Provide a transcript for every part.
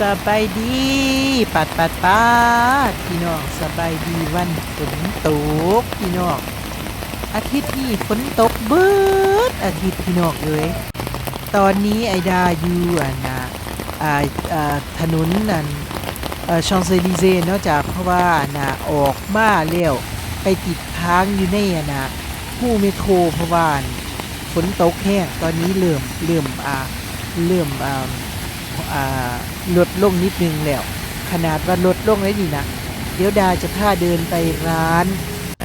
สบายดี ปัดปัดปัดพี่น้องสบายดีวันฝนตกพี่น้องอาทิตย์นี้ฝนตกเบิดอาทิตย์พี่น้องเลยตอนนี้ไอดาอยู่อะนะอ่าอ่าถนนนั่นชองเซลีเซเนาะจ้ะเพราะว่านะออกมาแล้วไปติดค้างอยู่ในอะนะผู้เมโทรเพราะว่าฝนตกแห้งตอนนี้เริ่มเริ่มอ่าเริ่มอ่าอ่า ลดลงนิดนึงแล้ว ขนาดว่าลดลงแล้วนี่นะเดี๋ยวดาจะพาเดินไปร้าน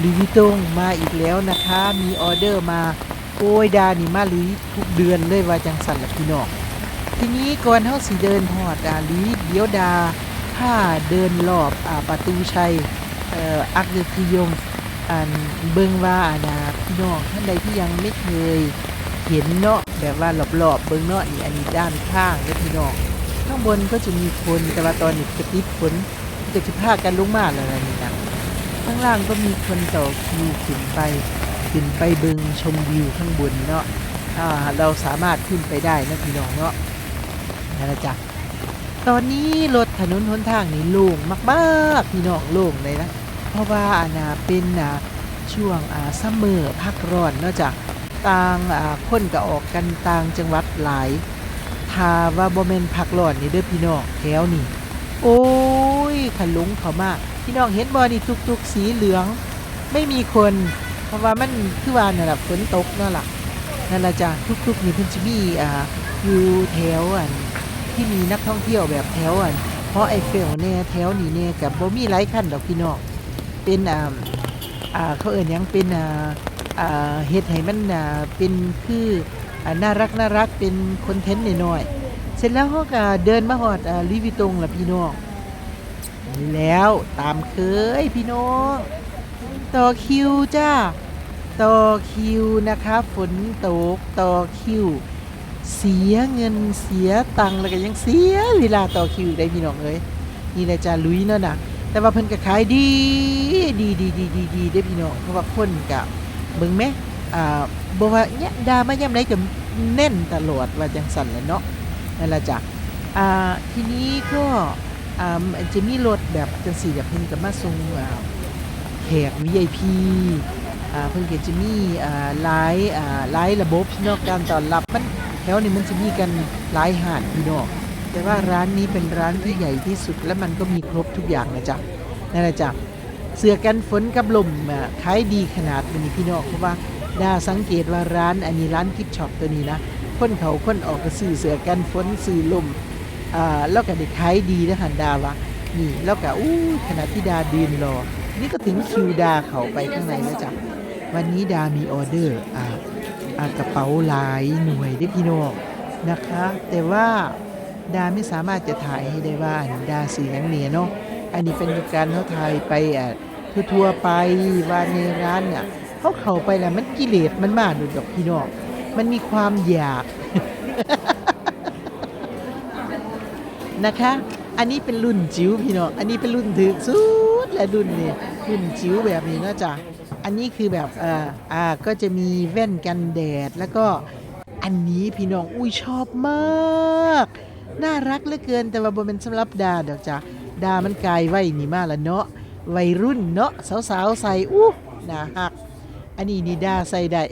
ลุยตงมาอีกแล้วนะคะ มีออเดอร์มาโอ้ยดานี่มาลุยทุกเดือนเลยว่าจังสันละพี่น้องทีนี้ก่อนเฮาสิเดินหอดดาลุยเดี๋ยวดาพาเดินรอบอาประตูชัยเอ่ออักเดกิยงอันเบิงว่าอานาพี่น้องท่านใดที่ยังไม่เคย เห็นเนาะแบบว่ารอบๆเบิ่งเนาะนี่อันนี้ด้านข้างเด้อพี่น้องข้างบนก็จะมีคนแต่ว่าตอนนี้กระติดฝนก็จะพากันลงมาแล้วนี่นะข้างล่างก็มีคนต่อคิวขึ้นไปขึ้นไปเบิงชมวิวข้างบนเนาะอ่าเราสามารถขึ้นไปได้นะพี่น้องเนาะนั่นแหละจ้ะตอนนี้รถถนนหนทางนี่โล่งมากๆพี่น้องโล่งเลยนะ เพราะว่าอานาเป็นอ่าช่วงอ่าซัมเมอร์พักร้อนเนาะจ้ะ ต่างอ่าคนก็ออกกันต่างจังหวัดหลายถ้าว่าบ่แม่นพักร้อนนี่เด้อพี่น้องแถวนี่โอ้ยขลุงเขามากพี่น้องเห็นบ่นี่ตุกๆสีเหลือง ไม่มีคน เพราะว่ามันคือว่านั่นล่ะฝนตกเนาะล่ะนั่นล่ะจ้ะทุกๆนี่เพิ่นสิมีอ่าอยู่แถวอันที่มีนักท่องเที่ยวแบบแถวอันเพราะไอเฟลแน่แถวนี่แน่กับบ่มีหลายคันดอกพี่น้องเป็นอ่าอ่าเขาเอิ้นหยังเป็นอ่าอ่า เฮ็ดให้มันเป็นคือน่ารักน่ารักเป็นคอนเทนต์หน่อยๆเสร็จแล้วเขาก็เดินมาหอดลิวิตงละพี่น้องนี่แล้วตามเคยพี่น้องต่อคิวจ้าต่อคิวนะคะฝนตกต่อคิว เสียเงินเสียตังค์แล้วก็ยังเสียเวลาต่อคิวได้พี่น้องเอ้ยนี่แหละจ้าลุยเนาะนะแต่ว่าเพิ่นก็ขายดีดีดีดีดีดีได้พี่น้องเพราะว่าคนกับ เบิ่งไหมอ่าบอกว่าเนี่ยดามาย่ำไรกับแน่นตลอดว่าจังสันแหละเนาะนั่นละจ้ะอ่าทีนี้ก็อ่าจะมีรถแบบจังสี่แบบเพิ่นกับมาส่งอ่าแขก VIP อ่าเพิ่นก็จะมีอ่าหลายอ่าหลายระบบเนาะการต้อนรับมันแถวนี้มันจะมีกันหลายหาดพี่น้องแต่ว่าร้านนี้เป็นร้านที่ใหญ่ที่สุดและมันก็มีครบทุกอย่างนะจ๊ะนั่นแหละจ้ะ เสื้อกันฝนกับลมขายดีขนาดนี้พี่น้องเพราะว่าดาสังเกตว่าร้านอันนี้ร้านกิฟช็อปตัวนี้นะคนเขาคนออกก็ซื้อเสื้อกันฝนซื้อลมอ่าแล้วก็ได้ขายดีนะหันดาวะนี่แล้วก็อู้ขณะที่ดาดืนรอ นี่ก็ถึงคิวดาเขาไปข้างในแล้วจ้ะวันนี้ดามีออเดอร์อ่าอากระเป๋าหลายหน่วยได้พี่น้องนะคะ แต่ว่าดาไม่สามารถจะถ่ายให้ได้ว่าดาสื่อหยังเนียเนาะ อันนี้เป็นการเขาถ่ายไปอะทั่วๆไปว่าในร้านเนี่ยเขาเข้าไปแล้วมันกิเลสมันมาดูดอกพี่น้องมันมีความอยากนะคะ อันนี้เป็นรุ่นจิ๋วพี่น้องอันนี้เป็นรุ่นถึกสุดและรุ่นเนี่ยรุ่นจิ๋วแบบนี้นาะจ๊ะอันนี้คือแบบเอ่าอ่าก็จะมีแว่นกันแดดแล้วก็อันนี้พี่น้องอุ้ยชอบมาก น่ารักเหลือเกินแต่ว่าบ่เป็นสำหรับดาดอกจ้ะ ดามันกายไว้นี่มาละเนาะวัยรุ่นเนาะสาวๆใส่อู้หนาฮัก อันนี้นี่ดาใส่ได้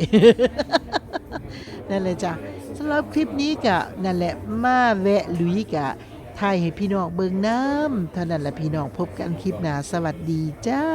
นั่นเลยจ้ะสำหรับคลิปนี้กะนั่นแหละมาแวะลุยกะทายให้พี่น้องเบิงน้ำเท่านั้นแหละพี่น้องพบกันคลิปหน้าสวัสดีจ้า